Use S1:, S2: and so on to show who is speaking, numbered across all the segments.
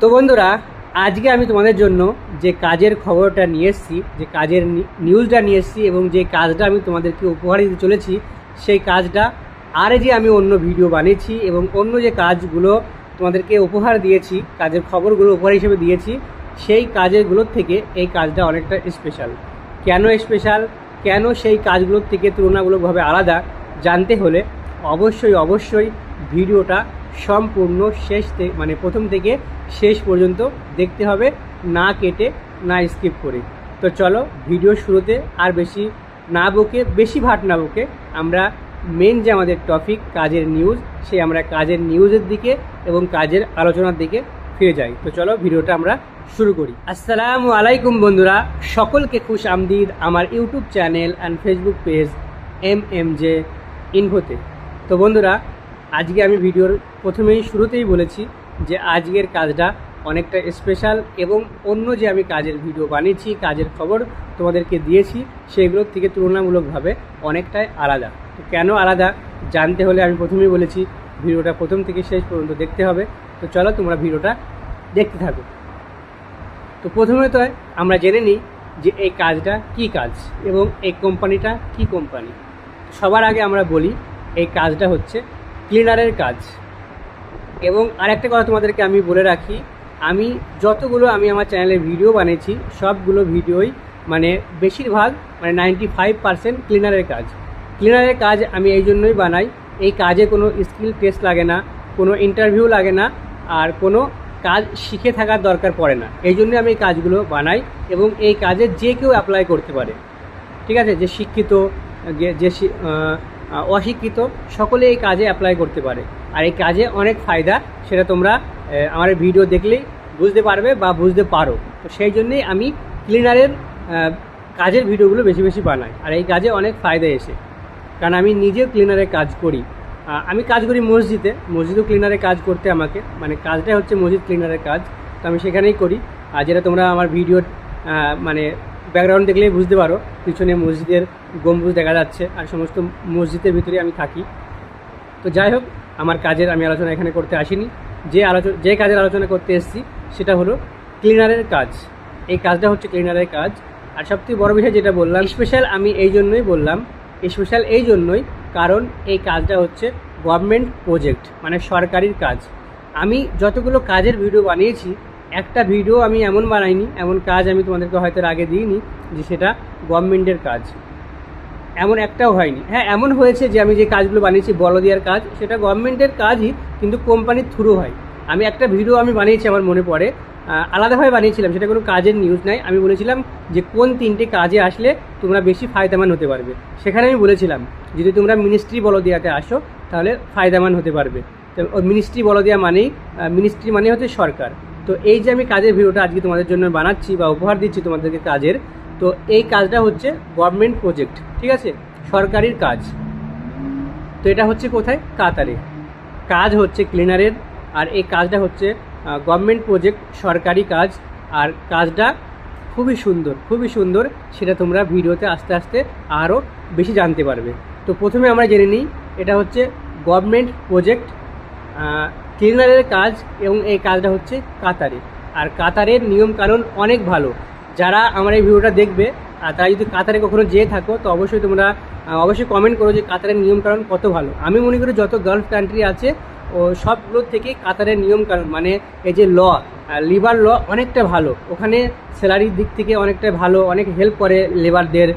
S1: তো বন্ধুরা, আজকে আমি তোমাদের জন্য যে কাজের খবরটা নিয়ে এসেছি, যে কাজের নিউজটা নিয়ে এসেছি এবং যে কাজটা আমি তোমাদেরকে উপহার দিতে চলেছি, সেই কাজটা আরে যে আমি অন্য ভিডিও বানিয়েছি এবং অন্য যে কাজগুলো তোমাদেরকে উপহার দিয়েছি, কাজের খবরগুলো উপহার হিসেবে দিয়েছি, সেই কাজেরগুলোর থেকে এই কাজটা অনেকটা স্পেশাল কেন স্পেশাল কেন সেই কাজগুলোর থেকে তুলনামূলকভাবে আলাদা? জানতে হলে অবশ্যই অবশ্যই ভিডিওটা সম্পূর্ণ শেষ থেকে মানে প্রথম থেকে শেষ পর্যন্ত দেখতে হবে, না কেটে, না স্কিপ করে। তো চলো, ভিডিও শুরুতে আর বেশি না বকে, বেশি ভাট না বকে, আমরা মেন যে আমাদের টপিক কাজের নিউজ সেই আমরা কাজের নিউজের দিকে এবং কাজের আলোচনার দিকে ফিরে যাই। তো চলো, ভিডিওটা আমরা শুরু করি। আসসালামু আলাইকুম বন্ধুরা, সকলকে খুশ আমদিদ আমার YouTube channel and Facebook page M M J ইনভোতে তো বন্ধুরা আজকে আমি ভিডিওর প্রথমেই শুরুতেই বলেছি যে আজকের কাজটা অনেকটা স্পেশাল এবং অন্য যে আমি কাজের ভিডিও বানিয়েছি, কাজের খবর তোমাদেরকে দিয়েছি, সেগুলোর থেকে তুলনামূলকভাবে অনেকটাই আলাদা। তো কেন আলাদা? জানতে হলে আমি প্রথমেই বলেছি, ভিডিওটা প্রথম থেকে শেষ পর্যন্ত দেখতে হবে। তো চলো তোমরা ভিডিওটা দেখতে থাকো। তো প্রথমে তো আমরা জেনে নিই যে এই কাজটা কি কাজ এবং এই কোম্পানিটা কি কোম্পানি সবার আগে আমরা বলি, এই কাজটা হচ্ছে ক্লিনারের কাজ। এবং আরেকটা কথা তোমাদেরকে আমি বলে রাখি, আমি যতগুলো আমি আমার চ্যানেলে ভিডিও বানিয়েছি, সবগুলো ভিডিওই মানে বেশিরভাগ মানে নাইনটি ফাইভ পার্সেন্ট ক্লিনারের কাজ। ক্লিনারের কাজ আমি এই জন্যই বানাই, এই কাজে কোনো স্কিল টেস্ট লাগে না, কোনো ইন্টারভিউ লাগে না, আর কোনো কাজ শিখে থাকার দরকার পড়ে না। এই জন্যই আমি এই কাজগুলো বানাই এবং এই কাজে যে কেউ অ্যাপ্লাই করতে পারে। ঠিক আছে? যে শিক্ষিত যে- অশিক্ষিত সকলে এই কাজে অ্যাপ্লাই করতে পারে। আর এই কাজে অনেক ফায়দা সেটা তোমরা আমার ভিডিও দেখলেই বুঝতে পারবে বা বুঝতে পারো। তো সেই জন্যেই আমি ক্লিনারের কাজের ভিডিওগুলো বেশি বেশি বানাই। আর এই কাজে অনেক ফায়দা এসে। কারণ আমি নিজেও ক্লিনারের কাজ করি। আমি কাজ করি মসজিদে। মসজিদও ক্লিনারে কাজ করতে আমাকে। মানে কাজটাই হচ্ছে মসজিদ ক্লিনারের কাজ। তো আমি সেখানেই করি। আর যেটা তোমরা আমার ভিডিওর আহ, মানে ব্যাকগ্রাউন্ড দেখলেই বুঝতে পারো। পিছনে মসজিদের গম্বুজ দেখা যাচ্ছে আর সমস্ত মসজিদের ভিতরে আমি থাকি। তো যাই হোক, আমার কাজের আমি আলোচনা এখানে করতে আসিনি। যে আলোচনা যে কাজের আলোচনা করতে এসেছি, সেটা হলো ক্লিনারের কাজ। এই কাজটা হচ্ছে ক্লিনারের কাজ। আর সবথেকে বড় বিষয় যেটা বললাম স্পেশাল আমি এই জন্যই বললাম স্পেশাল এই জন্যই কারণ এই কাজটা হচ্ছে গভর্নমেন্ট প্রজেক্ট মানে সরকারির কাজ। আমি যতগুলো কাজের ভিডিও বানিয়েছি একটা ভিডিও আমি এমন বানাইনি, এমন কাজ আমি তোমাদেরকে হয়তো আগে দিইনি, যে সেটা গভর্নমেন্টের কাজ। এমন একটাও হয়নি। হ্যাঁ এমন হয়েছে যে আমি যে কাজগুলো বানিয়েছি, বলদিয়ার কাজ, সেটা গভর্নমেন্টের কাজই, কিন্তু কোম্পানির থ্রু হয়। আমি একটা ভিডিও আমি বানিয়েছি, আমার মনে পড়ে। আলাদাভাবে বানিয়েছিলাম, সেটা কোনো কাজের নিউজ নাই। আমি বলেছিলাম যে কোন তিনটে কাজে আসলে তোমরা বেশি ফায়দামান হতে পারবে। সেখানে আমি বলেছিলাম, যদি তোমরা মিনিস্ট্রি বলদিয়াতে আসো, তাহলে ফায়দামান হতে পারবে। তো মিনিস্ট্রি বলদিয়া মানেই মিনিস্ট্রি মানে হচ্ছে সরকার। তো এই যে আমি কাজের ভিডিওটা আজকে তোমাদের জন্য বানাচ্ছি বা উপহার দিচ্ছি তোমাদেরকে কাজের, তো এই কাজটা হচ্ছে গভর্নমেন্ট প্রজেক্ট ঠিক আছে? সরকারির কাজ। তো এটা হচ্ছে কোথায়? কাতারে। কাজ হচ্ছে ক্লিনারের আর এই কাজটা হচ্ছে গভর্নমেন্ট প্রজেক্ট সরকারি কাজ, আর কাজটা খুবই সুন্দর খুবই সুন্দর, সেটা তোমরা ভিডিওতে আস্তে আস্তে আরও বেশি জানতে পারবে। তো প্রথমে আমরা জেনে নিই, এটা হচ্ছে গভর্নমেন্ট প্রজেক্ট ক্লিনারের কাজ এবং এই কাজটা হচ্ছে কাতারে। আর কাতারের নিয়মকানুন অনেক ভালো। যারা আমার এই ভিডিওটা দেখবে, আর তারা যদি কাতারে কখনো যেয়ে থাকো, তো অবশ্যই তোমরা অবশ্যই কমেন্ট করো যে কাতারের নিয়মকানুন কত ভালো। আমি মনে করি যত গালফ কান্ট্রি আছে, ও সবগুলোর থেকে কাতারের নিয়মকানুন মানে এই যে ল লিবার ল অনেকটা ভালো। ওখানে স্যালারির দিক থেকে অনেকটা ভালো, অনেক হেল্প করে লেবারদের।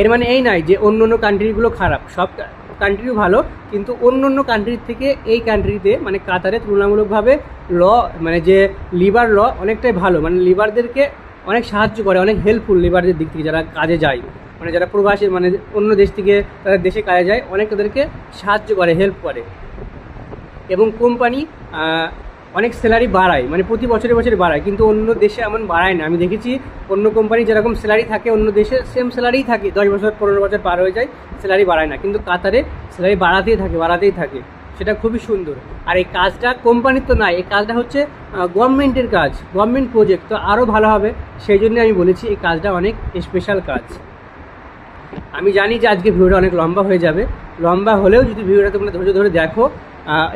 S1: এর মানে এই নয় যে অন্য অন্য কান্ট্রিগুলো খারাপ। সব কান্ট্রিও ভালো, কিন্তু অন্য অন্য কান্ট্রির থেকে এই কান্ট্রিতে মানে কাতারে তুলনামূলকভাবে ল মানে যে লিবার ল অনেকটাই ভালো। মানে লিবারদেরকে অনেক সাহায্য করে, অনেক হেল্পফুল লিবারদের দিক থেকে যারা কাজে যায়। মানে যারা প্রবাসী মানে অন্য দেশ থেকে তাদের দেশে কাজে যায়, অনেক তাদেরকে সাহায্য করে হেল্প করে। এবং কোম্পানি অনেক স্যালারি বাড়ায় মানে প্রতি বছরে বছরে বাড়ায়, কিন্তু অন্য দেশে এমন বাড়ায় না। আমি দেখেছি অন্য কোম্পানি যেরকম স্যালারি থাকে, অন্য দেশে সেম স্যালারিই থাকে। দশ বছর, পনেরো বছর পার হয়ে যায় স্যালারি বাড়ায় না। কিন্তু কাতারে স্যালারি বাড়াতেই থাকে বাড়াতেই থাকে। সেটা খুবই সুন্দর। আর এই কাজটা কোম্পানির তো নাই, এই কাজটা হচ্ছে গভর্নমেন্টের কাজ গভর্নমেন্ট প্রজেক্ট তো আরও ভালো হবে। সেই জন্য আমি বলেছি, এই কাজটা অনেক স্পেশাল কাজ। আমি জানি যে আজকে ভিডিওটা অনেক লম্বা হয়ে যাবে। লম্বা হলেও যদি ভিডিওটা তোমরা ধৈর্য ধরে দেখো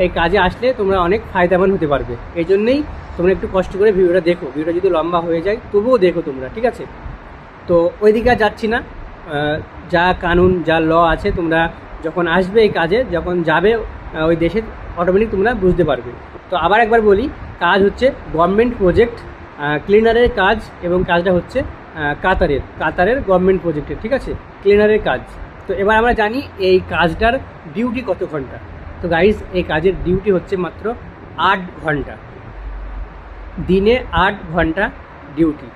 S1: এই কাজে আসলে তোমরা অনেক ফায়দাবান হতে পারবে। এই জন্যেই তোমরা একটু কষ্ট করে ভিডিওটা দেখো। ভিডিওটা যদি লম্বা হয়ে যায়, তবুও দেখো তোমরা, ঠিক আছে? তো ওইদিকে আর যাচ্ছি না। যা কানুন, যা ল আছে তোমরা যখন আসবে এই কাজে, যখন যাবে ওই দেশে অটোমেটিক তোমরা বুঝতে পারবে। তো আবার একবার বলি, কাজ হচ্ছে গভর্নমেন্ট প্রজেক্ট ক্লিনারের কাজ এবং কাজটা হচ্ছে কাতারের কাতারের গভর্নমেন্ট প্রজেক্টের ঠিক আছে? ক্লিনারের কাজ। তো এবার আমরা জানি এই কাজটার ডিউটি কত ঘণ্টা তো গাইজ এই কাজের ডিউটি হচ্ছে মাত্র আট ঘণ্টা। দিনে আট ঘণ্টা ডিউটি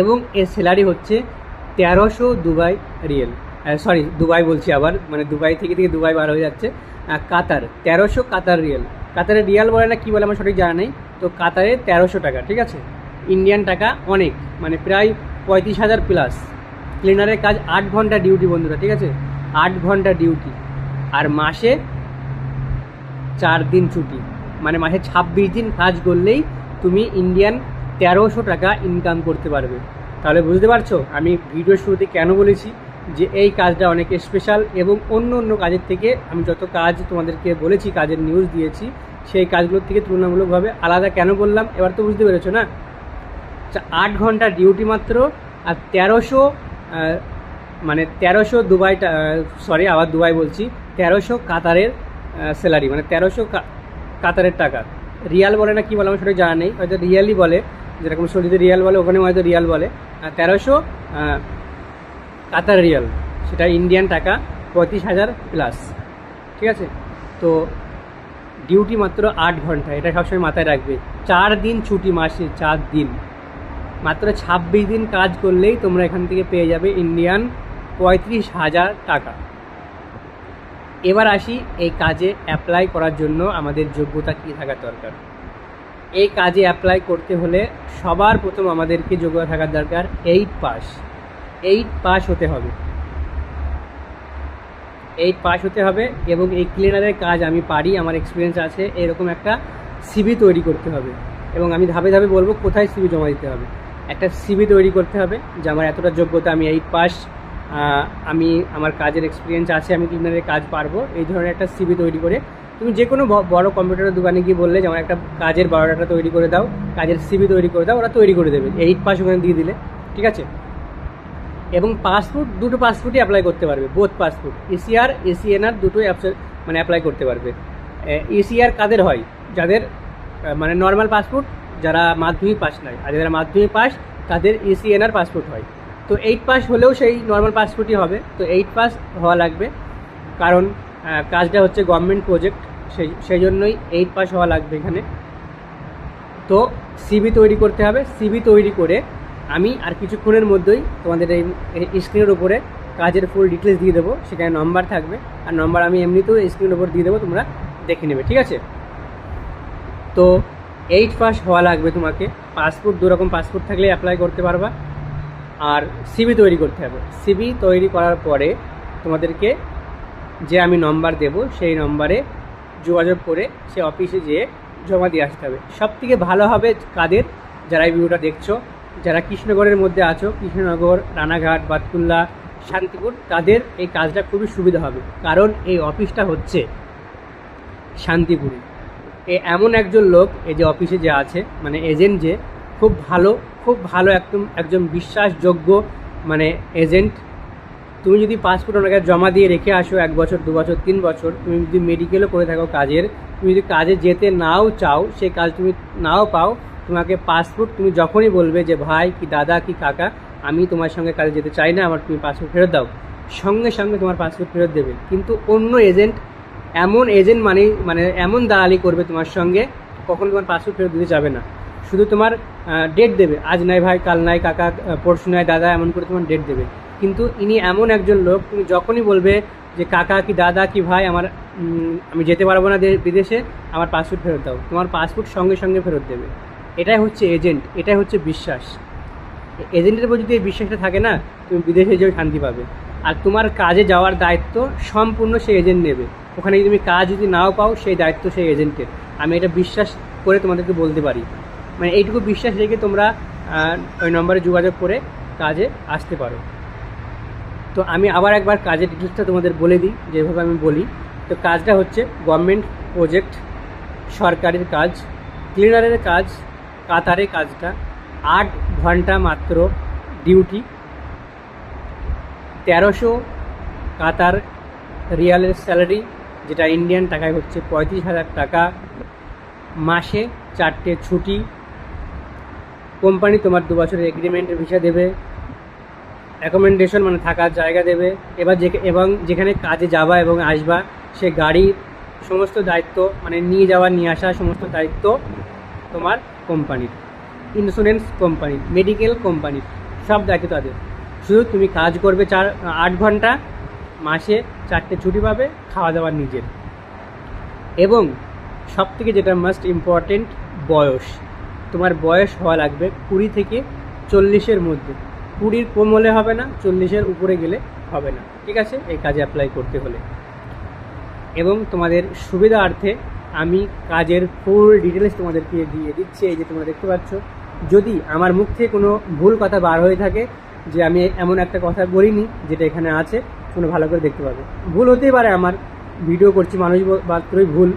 S1: এবং এর স্যালারি হচ্ছে তেরোশো দুবাই রিয়েল। সরি দুবাই বলছি আবার মানে দুবাই থেকে থেকে দুবাই বার হয়ে যাচ্ছে। কাতার, তেরোশো কাতার রিয়েল। কাতারে রিয়াল বলে না কী বলে আমার সঠিক জানা নেই। তো কাতারে তেরোশো টাকা, ঠিক আছে? ইন্ডিয়ান টাকা অনেক মানে প্রায় পঁয়ত্রিশ হাজার প্লাস ক্লিনারের কাজ আট ঘণ্টা ডিউটি বন্ধুরা, ঠিক আছে? আট ঘণ্টা ডিউটি আর মাসে চার দিন ছুটি। মানে মাসে ছাব্বিশ দিন কাজ করলেই তুমি ইন্ডিয়ান তেরোশো টাকা ইনকাম করতে পারবে। তাহলে বুঝতে পারছ? আমি ভিডিও শুরুতে কেন বলেছি? যে এই কাজটা অনেক স্পেশাল এবং অন্য অন্য কাজের থেকে আমি যত কাজ তোমাদেরকে বলেছি, কাজের নিউজ দিয়েছি, সেই কাজগুলোর থেকে তুলনামূলকভাবে আলাদা কেন বললাম? এবার তো বুঝতে পেরেছ না? আট ঘণ্টা ডিউটি মাত্র আর তেরোশো মানে তেরোশো দুবাই সরি আবার দুবাই বলছি, তেরোশো কাতারের স্যালারি মানে তেরোশো কাতারের টাকা। রিয়াল বলে না কি বলে আমার সেটা জানা নেই। হয়তো রিয়ালই বলে, যেরকম সৌদিতে রিয়াল বলে ওখানে হয়তো রিয়াল বলে। তেরোশো কাতার রিয়াল, সেটা ইন্ডিয়ান টাকা, পঁয়ত্রিশ হাজার প্লাস ঠিক আছে? তো ডিউটি মাত্র আট ঘণ্টা, এটা সবসময় মাথায় রাখবে। চার দিন ছুটি মাসে, চার দিন। মাত্র ছাব্বিশ দিন কাজ করলেই তোমরা এখান থেকে পেয়ে যাবে ইন্ডিয়ান পঁয়ত্রিশ হাজার টাকা। এবার আসি এই কাজে অ্যাপ্লাই করার জন্য আমাদের যোগ্যতা কী থাকা দরকার। এই কাজে অ্যাপ্লাই করতে হলে সবার প্রথম আমাদেরকে যোগ্যতা থাকার দরকার এইট পাস এইট পাস হতে হবে। এইট পাস হতে হবে এবং এই ক্লিনারের কাজ আমি পারি, আমার এক্সপিরিয়েন্স আছে, এরকম একটা সিবি তৈরি করতে হবে। এবং আমি ধাপে ধাপে বলব কোথায় সিবি জমা দিতে হবে। একটা সিবি তৈরি করতে হবে যে আমার এতটা যোগ্যতা আমি এইট পাস আমি আমার কাজের এক্সপিরিয়েন্স আছে, আমি ক্লিনারের কাজ পারব। এই ধরনের একটা সিবি তৈরি করে। তুমি যে কোনো বড় কম্পিউটারের দোকানে গিয়ে বললে যে, আমার একটা কাজের বায়োডাটা তৈরি করে দাও, কাজের সিবি তৈরি করে দাও, ওরা তৈরি করে দেবে। এইট পাস ওখানে দিয়ে দিলে। ঠিক আছে? এবং পাসপোর্ট দুটো পাসপোর্টই অ্যাপ্লাই করতে পারবে বোথ পাসপোর্ট এসিআর এসিএনআর দুটোই মানে অ্যাপ্লাই করতে পারবে। এসিআর কাদের হয়? যাদের মানে নর্মাল পাসপোর্ট যারা মাধ্যমিক পাস নয়। আর যারা মাধ্যমিক পাস তাদের এসিএনআর পাসপোর্ট হয়। তো এইট পাস হলেও সেই নর্মাল পাসপোর্টই হবে। তো এইট পাস হওয়া লাগবে। কারণ কাজটা হচ্ছে গভর্নমেন্ট প্রজেক্ট সেই সেই জন্যই এইট পাস হওয়া লাগবে এখানে। তো সিবি তৈরি করতে হবে। সিবি তৈরি করে আমি আর কিছুক্ষণের মধ্যেই তোমাদের এই স্ক্রিনের উপরে কাজের ফুল ডিটেলস দিয়ে দেবো। সেখানে নম্বর থাকবে। আর নম্বর আমি এমনিতেও স্ক্রিনের উপর দিয়ে দেবো, তোমরা দেখে নেবে, ঠিক আছে? তো এইট পাস হওয়া লাগবে তোমাকে। পাসপোর্ট দু রকম পাসপোর্ট থাকলে অ্যাপ্লাই করতে পারবা। আর সিবি তৈরি করতে হবে। সিবি তৈরি করার পরে তোমাদেরকে যে আমি নম্বর দেব, সেই নম্বরে যোগাযোগ করে সে অফিসে যেয়ে জমা দিয়ে আসতে হবে। সব থেকে ভালো হবে কাদের? যারা এই ভিডিওটা দেখছ, যারা কৃষ্ণনগরের মধ্যে আছো, কৃষ্ণনগর, রানাঘাট, বাতকুল্লা, শান্তিপুর, তাদের এই কাজটা খুবই সুবিধা হবে। কারণ এই অফিসটা হচ্ছে শান্তিপুরে। এ এমন একজন লোক, এই যে অফিসে যে আছে মানে এজেন্ট যে, খুব ভালো খুব ভালো একদম, একজন বিশ্বাসযোগ্য মানে এজেন্ট তুমি যদি পাসপোর্ট ওনাকে জমা দিয়ে রেখে আসো এক বছর, দু বছর, তিন বছর, তুমি যদি মেডিকেলও করে থাকো কাজের, তুমি যদি কাজে যেতে নাও চাও সেই কাজ তুমি নাও পাও, তোমাকে পাসপোর্ট তুমি যখনই বলবে যে, ভাই, কি দাদা, কি কাকা, আমি তোমার সঙ্গে কাজে যেতে চাই না, আমার তুমি পাসপোর্ট ফেরত দাও। সঙ্গে সঙ্গে তোমার পাসপোর্ট ফেরত দেবে। কিন্তু অন্য এজেন্ট এমন এজেন্ট মানে মানে এমন দালালি করবে তোমার সঙ্গে, কখনো তোমার পাসপোর্ট ফেরত দিতে যাবে না। শুধু তোমার ডেট দেবে। আজ নাই ভাই, কাল নাই, কাকা পরশু নাই, দাদা, এমন করে তোমার ডেট দেবে। কিন্তু ইনি এমন একজন লোক, তুমি যখনই বলবে যে, কাকা কি দাদা কি ভাই, আমার আমি যেতে পারব না বিদেশে, আমার পাসপোর্ট ফেরত দাও। তোমার পাসপোর্ট সঙ্গে সঙ্গে ফেরত দেবে। এটাই হচ্ছে এজেন্ট এটাই হচ্ছে বিশ্বাস। এজেন্টের উপর যদি এই বিশ্বাসটা থাকে না, তুমি বিদেশে যেও শান্তি পাবে। আর তোমার কাজে যাওয়ার দায়িত্ব সম্পূর্ণ সেই এজেন্ট নেবে। ওখানে তুমি কাজ যদি নাও পাও, সেই দায়িত্ব সেই এজেন্টের আমি এটা বিশ্বাস করে তোমাদেরকে বলতে পারি। মানে এইটুকু বিশ্বাস রেখে তোমরা ওই নম্বরে যোগাযোগ করে কাজে আসতে পারো। তো আমি আবার একবার কাজের ডিটেলসটা তোমাদের বলে দিই, যেভাবে আমি বলি। তো কাজটা হচ্ছে গভর্নমেন্ট প্রজেক্ট সরকারের কাজ ক্লিনারের কাজ, কাতারে কাজটা। আট ঘণ্টা মাত্র ডিউটি তেরোশো কাতার রিয়ালের স্যালারি যেটা ইন্ডিয়ান টাকায় হচ্ছে পঁয়ত্রিশ হাজার টাকা। মাসে চারটে ছুটি। কোম্পানি তোমার দু বছরের এগ্রিমেন্টের ভিসা দেবে অ্যাকোমেন্ডেশন মানে থাকার জায়গা দেবে, এবার যে এবং যেখানে কাজে যাবা এবং আসবা, সে গাড়ির সমস্ত দায়িত্ব মানে নিয়ে যাওয়া, নিয়ে আসা সমস্ত দায়িত্ব তোমার কোম্পানির ইন্স্যুরেন্স কোম্পানি মেডিকেল কোম্পানি সব দায়িত্ব তাদের। শুধু তুমি কাজ করবে চার, আট ঘণ্টা, মাসে চারটে ছুটি পাবে খাওয়া দাওয়া নিজের। এবং সব থেকে যেটা মাস্ট ইম্পর্টেন্ট বয়স। তোমার বয়স হওয়া লাগবে কুড়ি থেকে চল্লিশের মধ্যে। কুড়ির কম হলে হবে না, চল্লিশের উপরে গেলে হবে না। ঠিক আছে? এই কাজে অ্যাপ্লাই করতে হলে। এবং তোমাদের সুবিধার্থে আমি কাজের ফুল ডিটেলস তোমাদেরকে দিয়ে দিচ্ছি। এই যে তোমরা দেখতে পাচ্ছ, যদি আমার মুখ থেকে কোনো ভুল কথা বার হয়ে থাকে, যে আমি এমন একটা কথা বলিনি, যেটা এখানে আছে কোনো ভালো করে দেখতে পাবে। ভুল হতেই পারে, আমার ভিডিও করছি, মানুষ মাত্রই ভুল।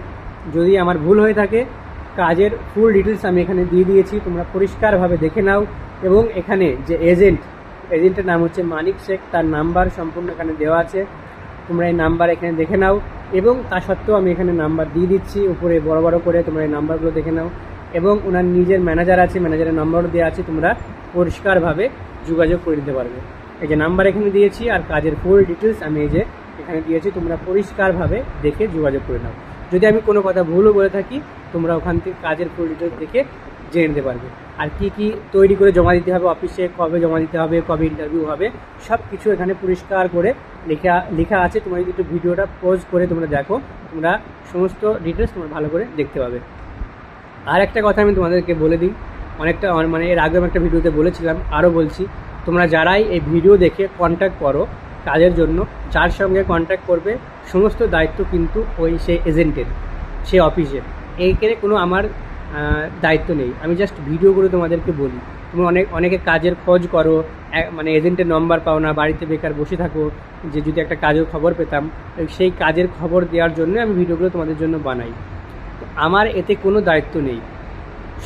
S1: যদি আমার ভুল হয়ে থাকে কাজের ফুল ডিটেলস আমি এখানে দিয়ে দিয়েছি, তোমরা পরিষ্কারভাবে দেখে নাও। এবং এখানে যে এজেন্ট এজেন্টের নাম হচ্ছে মানিক শেখ, তার নাম্বার সম্পূর্ণ এখানে দেওয়া আছে। তোমরা এই নাম্বার এখানে দেখে নাও। এবং তা সত্ত্বেও আমি এখানে নাম্বার দিয়ে দিচ্ছি, উপরে বড় বড় করে তোমরা এই নাম্বারগুলো দেখে নাও। এবং ওনার নিজের ম্যানেজার আছে ম্যানেজারের নাম্বারও দেওয়া আছে, তোমরা পরিষ্কারভাবে যোগাযোগ করে দিতে পারবে। এই যে নাম্বার এখানে দিয়েছি, আর কাজের ফুল ডিটেলস আমি এই যে এখানে দিয়েছি, তোমরা পরিষ্কারভাবে দেখে যোগাযোগ করে নাও। যদি আমি কোনো কথা ভুলও বলে থাকি, তোমরা ওখান থেকে কাজের ফুল ডিটেলস দেখে জেনে নিতে পারবে। আর কি কি তৈরি করে জমা দিতে হবে অফিসে কবে জমা দিতে হবে, কবে ইন্টারভিউ হবে সব কিছু এখানে পরিষ্কার করে লেখা লেখা আছে। তোমরা যদি একটু ভিডিওটা পোজ করে তোমরা দেখো, তোমরা সমস্ত ডিটেলস তোমরা ভালো করে দেখতে পাবে। আর একটা কথা আমি তোমাদেরকে বলে দিই, অনেকটা মানে এর আগেও একটা ভিডিওতে বলেছিলাম, আরও বলছি, তোমরা যারাই এই ভিডিও দেখে কন্ট্যাক্ট করো কাজের জন্য, যার সঙ্গে কন্ট্যাক্ট করবে, সমস্ত দায়িত্ব কিন্তু ওই সেই এজেন্টের সে অফিসের এইখানে কোনো আমার দায়িত্ব নেই। আমি জাস্ট ভিডিও করে তোমাদেরকে বলি। তুমি অনেক, অনেকে কাজের খোঁজ করো মানে এজেন্টের নম্বর পাও না, বাড়িতে বেকার বসে থাকো, যে যদি একটা কাজের খবর পেতাম, সেই কাজের খবর দেওয়ার জন্য আমি ভিডিওগুলো তোমাদের জন্য বানাই। আমার এতে কোনো দায়িত্ব নেই।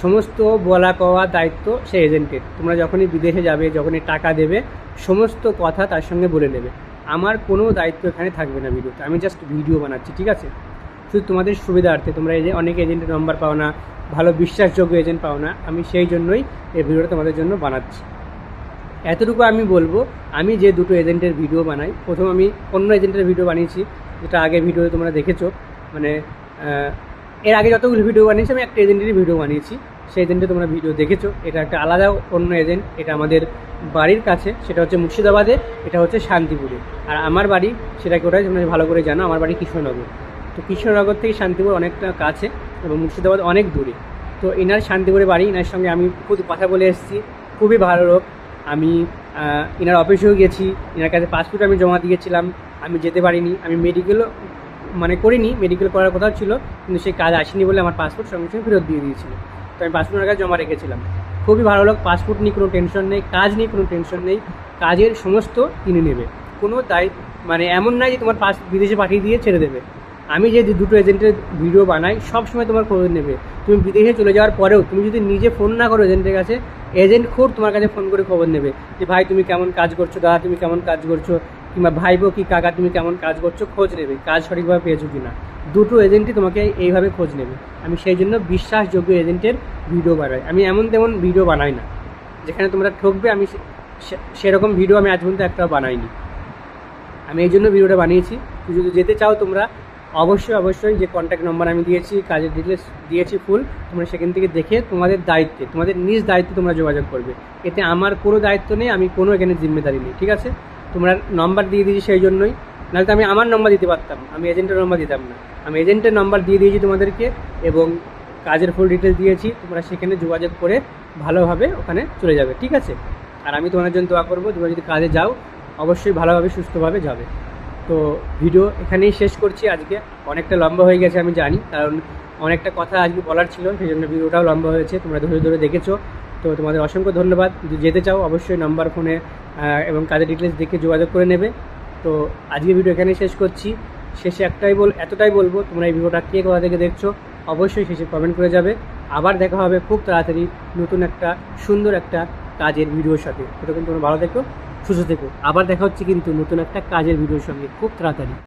S1: সমস্ত বলা কওয়া দায়িত্ব সে এজেন্টের। তোমরা যখনই বিদেশে যাবে, যখনই টাকা দেবে, সমস্ত কথা তার সঙ্গে বলে নেবে। আমার কোনো দায়িত্ব এখানে থাকবে না ভিডিওতে আমি জাস্ট ভিডিও বানাচ্ছি, ঠিক আছে? শুধু তোমাদের সুবিধার্থে, তোমরা এই যে অনেক এজেন্টের নম্বর পাও না, ভালো বিশ্বাসযোগ্য এজেন্ট পাও না, আমি সেই জন্যই এই ভিডিওটা তোমাদের জন্য বানাচ্ছি। এতটুকু আমি বলব, আমি যে দুটো এজেন্টের ভিডিও বানাই, প্রথম আমি অন্য এজেন্টের ভিডিও বানিয়েছি, যেটা আগে ভিডিও তোমরা দেখেছ মানে এর আগে যতগুলো ভিডিও বানিয়েছি, আমি একটা এজেন্টেরই ভিডিও বানিয়েছি। সেই এজেন্টে তোমরা ভিডিও দেখেছ। এটা একটা আলাদা অন্য এজেন্ট এটা আমাদের বাড়ির কাছে, সেটা হচ্ছে মুর্শিদাবাদে, এটা হচ্ছে শান্তিপুরে। আর আমার বাড়ি সেটা কোথায় তোমরা ভালো করে জানো, আমার বাড়ি কৃষ্ণনগর। তো কৃষ্ণনগর থেকে শান্তিপুর অনেকটা কাছে এবং মুর্শিদাবাদ অনেক দূরে। তো এনার শান্তিপুরে বাড়ি এনার সঙ্গে আমি খুব কথা বলে এসেছি, খুবই ভালো লোক। আমি এনার অফিসেও গেছি এনার কাছে পাসপোর্ট আমি জমা দিয়েছিলাম। আমি যেতে পারিনি, আমি মেডিকেলও মানে করিনি মেডিকেল করার কথা ছিল, কিন্তু সেই কাজ আসেনি বলে আমার পাসপোর্ট সঙ্গে সঙ্গে ফেরত দিয়ে দিয়েছিল। তো আমি পাসপোর্ট ওনার কাছে জমা রেখেছিলাম। খুবই ভালো লোক পাসপোর্ট নিয়ে কোনো টেনশন নেই, কাজ নিয়ে কোনো টেনশন নেই, কাজের সমস্ত কিনে নেবে। কোনো তাই মানে এমন নয় যে তোমার পাস বিদেশে পাঠিয়ে দিয়ে ছেড়ে দেবে। আমি যে দুটো এজেন্টের ভিডিও বানাই সব সময় তোমার খবর নেবে। তুমি বিদেশে চলে যাওয়ার পরেও তুমি যদি নিজে ফোন না করো এজেন্টের কাছে এজেন্ট খুব তোমার কাছে ফোন করে খবর নেবে যে, ভাই, তুমি কেমন কাজ করছ? দাদা, তুমি কেমন কাজ করছ? কিংবা ভাইবো কি কাকা, তুমি কেমন কাজ করছ, খোঁজ নেবে, কাজ সঠিকভাবে পেয়েছ কি না দুটো এজেন্টই তোমাকে এইভাবে খোঁজ নেবে। আমি সেই জন্য বিশ্বাসযোগ্য এজেন্টের ভিডিও বানাই। আমি এমন তেমন ভিডিও বানাই না। যেখানে তোমরা ঠকবে, আমি সেরকম ভিডিও আমি আজ পর্যন্ত একটাও বানাইনি। আমি এই জন্য ভিডিওটা বানিয়েছি। যদি যেতে চাও, তোমরা অবশ্যই অবশ্যই যে কন্ট্যাক্ট নম্বর আমি দিয়েছি, কাজের ডিটেলস দিয়েছি ফুল তোমরা সেখান থেকে দেখে তোমাদের দায়িত্বে, তোমাদের নিজ দায়িত্বে তোমরা যোগাযোগ করবে। এতে আমার কোনো দায়িত্ব নেই, আমি কোনো এখানে জিম্মেদারি নেই, ঠিক আছে? তোমরা নম্বর দিয়ে দিয়েছি সেই জন্যই। নাহলে তো আমি আমার নম্বর দিতে পারতাম আমি এজেন্টের নম্বর দিতাম না। আমি এজেন্টের নম্বর দিয়ে দিয়েছি তোমাদেরকে এবং কাজের ফুল ডিটেলস দিয়েছি, তোমরা সেখানে যোগাযোগ করে ভালোভাবে ওখানে চলে যাবে, ঠিক আছে? আর আমি তোমাদের জন্য দোয়া করব, তোমরা যদি কাজে যাও, অবশ্যই ভালোভাবে, সুস্থভাবে যাবে। তো ভিডিও এখানেই শেষ করছি, আজকে অনেকটা লম্বা হয়ে গেছে, আমি জানি, কারণ অনেকটা কথা আজকে বলার ছিল, সেই জন্য ভিডিওটাও লম্বা হয়েছে, তোমরা ধরে ধরে দেখেছ। তো তোমাদের অসংখ্য ধন্যবাদ। যেতে চাও, অবশ্যই নাম্বার, ফোনে এবং কাজের ডিটেলস দেখে যোগাযোগ করে নেবে। তো আজকে ভিডিও এখানেই শেষ করছি। শেষে একটাই বল এতটাই বলব, তোমরা এই ভিডিওটা কে কোথা থেকে দেখছ, অবশ্যই শেষে কমেন্ট করে যাবে। আবার দেখা হবে খুব তাড়াতাড়ি নতুন একটা, সুন্দর একটা কাজের ভিডিওর সাথে। কিন্তু তোমরা ভালো থেকো, সুস্থ থেকো। আবার দেখা হচ্ছে কিন্তু নতুন একটা কাজের ভিডিওর সঙ্গে। খুব তাড়াতাড়ি।